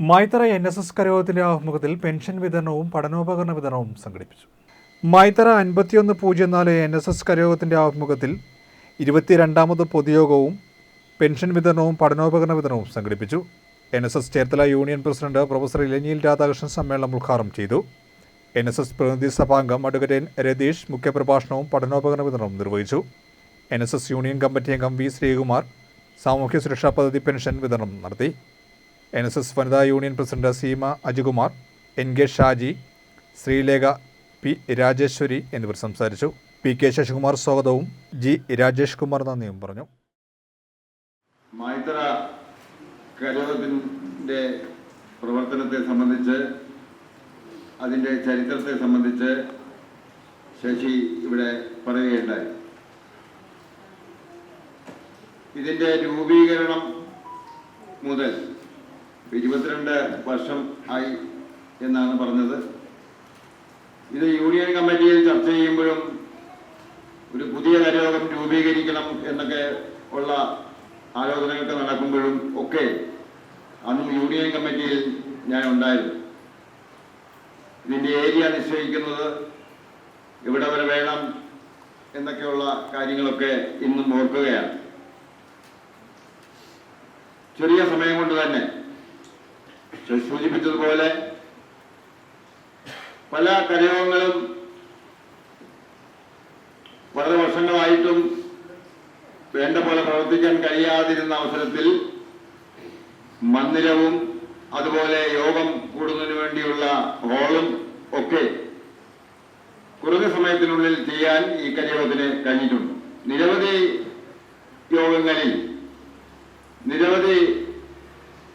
മൈത്തറ N S S കരയോഗത്തിന്റെ ആഭിമുഖ്യത്തിൽ pension വിതരണവും പഠനോപകരണ വിതരണവും സംഘടിപ്പിച്ചു. മൈത്ര അൻപത്തിയൊന്ന് പൂജ്യം നാല് എൻ എസ് എസ് കരയോഗത്തിന്റെ ആഭിമുഖ്യത്തിൽ ഇരുപത്തിരണ്ടാമത് പൊതുയോഗവും പെൻഷൻ വിതരണവും പഠനോപകരണ വിതരണവും സംഘടിപ്പിച്ചു. N S S Cherthala union president professor Elanjiyil Radhakrishnan സമ്മേളനം ഉദ്ഘാടനം ചെയ്തു. എൻ എസ് എസ് പ്രതിനിധി സഭാംഗം അഡ്വക്കേറ്റ് രതീഷ് മുഖ്യപ്രഭാഷണവും പഠനോപകരണ വിതരണവും നിർവഹിച്ചു. N S S union committee അംഗം വി ശ്രീകുമാർ സാമൂഹ്യ സുരക്ഷാ പദ്ധതി പെൻഷൻ വിതരണം നടത്തി. എൻ എസ് എസ് വനിതാ union president Seema Ajikumar N K Shaji Sreelekha P Rajeswari എന്നിവർ സംസാരിച്ചു. പി കെ ശശികുമാർ സ്വാഗതവും ജി രാജേഷ് കുമാർ നന്ദിയും പറഞ്ഞു. പ്രവർത്തനത്തെ സംബന്ധിച്ച് അതിന്റെ ചരിത്രത്തെ സംബന്ധിച്ച് ശശി ഇവിടെ പറയുകയുണ്ടായി. ഇതിന്റെ രൂപീകരണം മുതൽ ഇരുപത്തിരണ്ട് വർഷം ആയി എന്നാണ് പറഞ്ഞത്. ഇത് യൂണിയൻ കമ്മിറ്റിയിൽ ചർച്ച ചെയ്യുമ്പോഴും ഒരു പുതിയ കരയോഗം രൂപീകരിക്കണം എന്നൊക്കെ ഉള്ള ആലോചനകളൊക്കെ നടക്കുമ്പോഴും ഒക്കെ അന്ന് യൂണിയൻ കമ്മിറ്റിയിൽ ഞാൻ ഉണ്ടായിരുന്നു. ഇതിന്റെ ഏരിയ നിശ്ചയിക്കുന്നത് എവിടെ വരെ വേണം എന്നൊക്കെയുള്ള കാര്യങ്ങളൊക്കെ ഇന്നും ഓർക്കുകയാണ്. ചെറിയ സമയം കൊണ്ട് തന്നെ സൂചിപ്പിച്ചതുപോലെ പല കരയോഗങ്ങളും വളരെ വർഷങ്ങളായിട്ടും വേണ്ട പോലെ പ്രവർത്തിക്കാൻ കഴിയാതിരുന്ന അവസരത്തിൽ മന്ദിരവും അതുപോലെ യോഗം കൂടുന്നതിന് വേണ്ടിയുള്ള ഹോളും ഒക്കെ കുറഞ്ഞ സമയത്തിനുള്ളിൽ ചെയ്യാൻ ഈ കലയോഗത്തിന് കഴിഞ്ഞിട്ടുണ്ട്. നിരവധി യോഗങ്ങളിൽ നിരവധി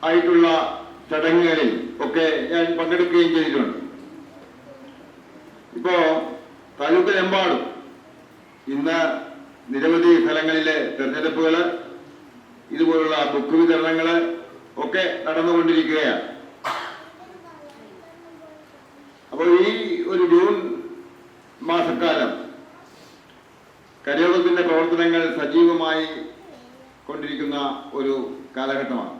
ആയിട്ടുള്ള ചടങ്ങുകളിൽ ഒക്കെ ഞാൻ പങ്കെടുക്കുകയും ചെയ്തിട്ടുണ്ട്. ഇപ്പോ താലൂക്കിലെമ്പാടും ഇന്ന് നിരവധി സ്ഥലങ്ങളിലെ തെരഞ്ഞെടുപ്പുകൾ ഇതുപോലുള്ള ബുക്ക് വിതരണങ്ങൾ ഒക്കെ നടന്നുകൊണ്ടിരിക്കുകയാണ്. അപ്പോൾ ഈ ഒരു ജൂൺ മാസക്കാലം കരയോഗത്തിന്റെ പ്രവർത്തനങ്ങൾ സജീവമായി കൊണ്ടിരിക്കുന്ന ഒരു കാലഘട്ടമാണ്.